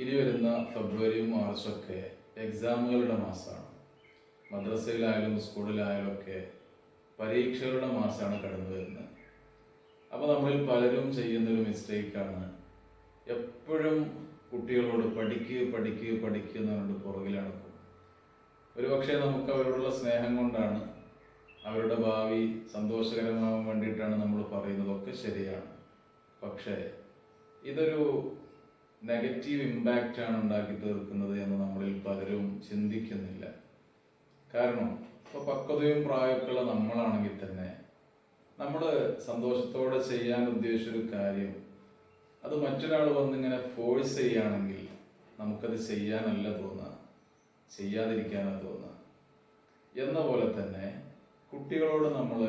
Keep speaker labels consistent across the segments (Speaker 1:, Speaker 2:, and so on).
Speaker 1: ഇനി വരുന്ന ഫെബ്രുവരിയും മാർച്ചൊക്കെ എക്സാമുകളുടെ മാസമാണ്. മദ്രസയിലായാലും സ്കൂളിലായാലും ഒക്കെ പരീക്ഷകളുടെ മാസമാണ് കടന്നു വരുന്നത്. അപ്പോൾ നമ്മളിൽ പലരും ചെയ്യുന്നൊരു മിസ്റ്റേക്കാണ്. എപ്പോഴും കുട്ടികളോട് പഠിക്കുക പഠിക്കുക പഠിക്കുക എന്ന് പറഞ്ഞിട്ട് പുറകിലാണ് ഒരുപക്ഷെ നമുക്ക് അവരോടുള്ള സ്നേഹം കൊണ്ടാണ് അവരുടെ ഭാവി സന്തോഷകരമാവാൻ വേണ്ടിയിട്ടാണ് നമ്മൾ പറയുന്നതൊക്കെ ശരിയാണ്. പക്ഷേ ഇതൊരു നെഗറ്റീവ് ഇമ്പാക്റ്റ് ആണ് ഉണ്ടാക്കി തീർക്കുന്നത് എന്ന് നമ്മളിൽ പലരും ചിന്തിക്കുന്നില്ല. കാരണം ഇപ്പോൾ പക്വതയും പ്രായമൊക്കെയുള്ള നമ്മളാണെങ്കിൽ തന്നെ നമ്മൾ സന്തോഷത്തോടെ ചെയ്യാൻ ഉദ്ദേശിച്ചൊരു കാര്യം അത് മറ്റൊരാൾ വന്നിങ്ങനെ ഫോഴ്സ് ചെയ്യുകയാണെങ്കിൽ നമുക്കത് ചെയ്യാനല്ല തോന്നുക. ചെയ്യാതിരിക്കാനാണ് തോന്നുക. എന്ന പോലെ തന്നെ കുട്ടികളോട് നമ്മൾ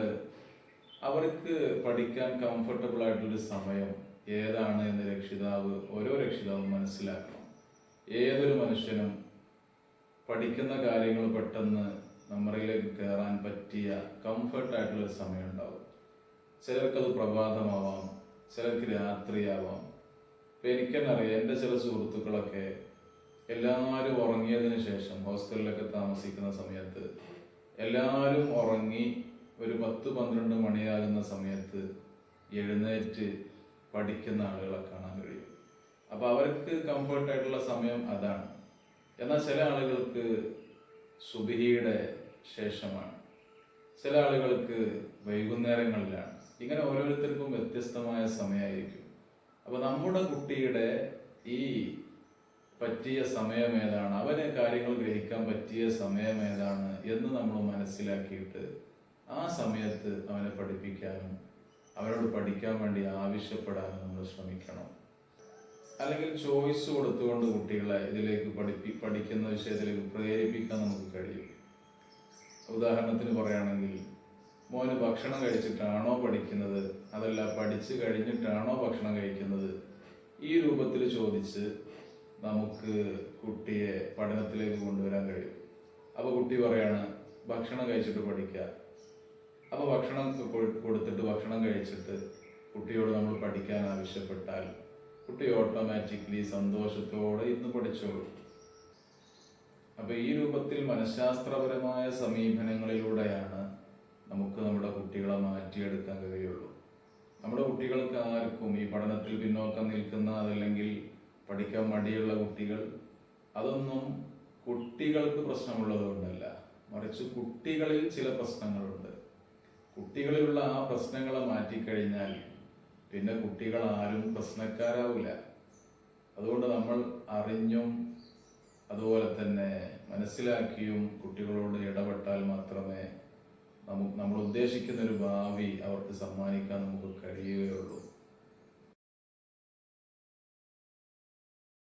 Speaker 1: അവർക്ക് പഠിക്കാൻ കംഫർട്ടബിൾ ആയിട്ടുള്ളൊരു സമയം ഏതാണ് എന്ന് രക്ഷിതാവ് ഓരോ രക്ഷിതാവും മനസ്സിലാക്കണം. ഏതൊരു മനുഷ്യനും പഠിക്കുന്ന കാര്യങ്ങൾ പെട്ടെന്ന് മെമ്മറിയിലേക്ക് കയറാൻ പറ്റിയ കംഫർട്ട് ആയിട്ടുള്ള സമയം ഉണ്ടാവും. ചിലർക്കത് പ്രഭാതമാവാം ചിലർക്ക് രാത്രിയാവാം. ഇപ്പം എനിക്കെന്നെ അറിയാം എന്റെ ചില സുഹൃത്തുക്കളൊക്കെ എല്ലാവരും ഉറങ്ങിയതിന് ശേഷം ഹോസ്റ്റലിലൊക്കെ താമസിക്കുന്ന സമയത്ത് എല്ലാവരും ഉറങ്ങി ഒരു പത്ത് പന്ത്രണ്ട് മണിയാകുന്ന സമയത്ത് എഴുന്നേറ്റ് പഠിക്കുന്ന ആളുകളെ കാണാൻ കഴിയും. അപ്പോൾ അവർക്ക് കംഫർട്ടായിട്ടുള്ള സമയം അതാണ്. എന്നാൽ ചില ആളുകൾക്ക് സുബിഹിയുടെ ശേഷമാണ്. ചില ആളുകൾക്ക് വൈകുന്നേരങ്ങളിലാണ്. ഇങ്ങനെ ഓരോരുത്തർക്കും വ്യത്യസ്തമായ സമയമായിരിക്കും. അപ്പോൾ നമ്മുടെ കുട്ടിയുടെ ഈ പറ്റിയ സമയം ഏതാണ്? അവന് കാര്യങ്ങൾ ഗ്രഹിക്കാൻ പറ്റിയ സമയം ഏതാണ് എന്ന് നമ്മൾ മനസ്സിലാക്കിയിട്ട് ആ സമയത്ത് അവനെ പഠിപ്പിക്കാനും അവനോട് പഠിക്കാൻ വേണ്ടി ആവശ്യപ്പെടാനും നമ്മൾ ശ്രമിക്കണം. അല്ലെങ്കിൽ ചോയ്സ് കൊടുത്തുകൊണ്ട് കുട്ടികളെ ഇതിലേക്ക് പഠിപ്പി പഠിക്കുന്ന വിഷയത്തിലേക്ക് പ്രേരിപ്പിക്കാൻ നമുക്ക് കഴിയും. ഉദാഹരണത്തിന് പറയുകയാണെങ്കിൽ മോന് ഭക്ഷണം കഴിച്ചിട്ടാണോ പഠിക്കുന്നത്? അതല്ല പഠിച്ച് കഴിഞ്ഞിട്ടാണോ ഭക്ഷണം കഴിക്കുന്നത്? ഈ രൂപത്തിൽ ചോദിച്ച് നമുക്ക് കുട്ടിയെ പഠനത്തിലേക്ക് കൊണ്ടുവരാൻ കഴിയും. അപ്പോൾ കുട്ടി പറയാണ് ഭക്ഷണം കഴിച്ചിട്ട് പഠിക്കുക അപ്പോൾ ഭക്ഷണം കൊടുത്തിട്ട് ഭക്ഷണം കഴിച്ചിട്ട് കുട്ടിയോട് നമ്മൾ പഠിക്കാൻ ആവശ്യപ്പെട്ടാൽ കുട്ടി ഓട്ടോമാറ്റിക്കലി സന്തോഷത്തോടെ ഇന്ന് പഠിച്ചോളൂ. അപ്പോൾ ഈ രൂപത്തിൽ മനഃശാസ്ത്രപരമായ സമീപനങ്ങളിലൂടെയാണ് നമുക്ക് നമ്മുടെ കുട്ടികളെ മാറ്റിയെടുക്കാൻ കഴിയുള്ളൂ. നമ്മുടെ കുട്ടികൾക്ക് ആർക്കും ഈ പഠനത്തിൽ പിന്നോക്കം നിൽക്കുന്ന അതല്ലെങ്കിൽ പഠിക്കാൻ മടിയുള്ള കുട്ടികൾ അതൊന്നും കുട്ടികൾക്ക് പ്രശ്നമുള്ളതുകൊണ്ടല്ല. മറിച്ച് കുട്ടികളിൽ ചില പ്രശ്നങ്ങളുണ്ട്. കുട്ടികളിലുള്ള ആ പ്രശ്നങ്ങളെ മാറ്റിക്കഴിഞ്ഞാൽ പിന്നെ കുട്ടികൾ ആരും പ്രശ്നക്കാരാവില്ല അതുകൊണ്ട് നമ്മൾ അറിഞ്ഞും അതുപോലെ തന്നെ മനസ്സിലാക്കിയും കുട്ടികളോട് ഇടപെട്ടാൽ മാത്രമേ നമുക്ക് നമ്മൾ ഉദ്ദേശിക്കുന്ന ഒരു ഭാവി അവർക്ക് സമ്മാനിക്കാൻ നമുക്ക് കഴിയുകയുള്ളൂ.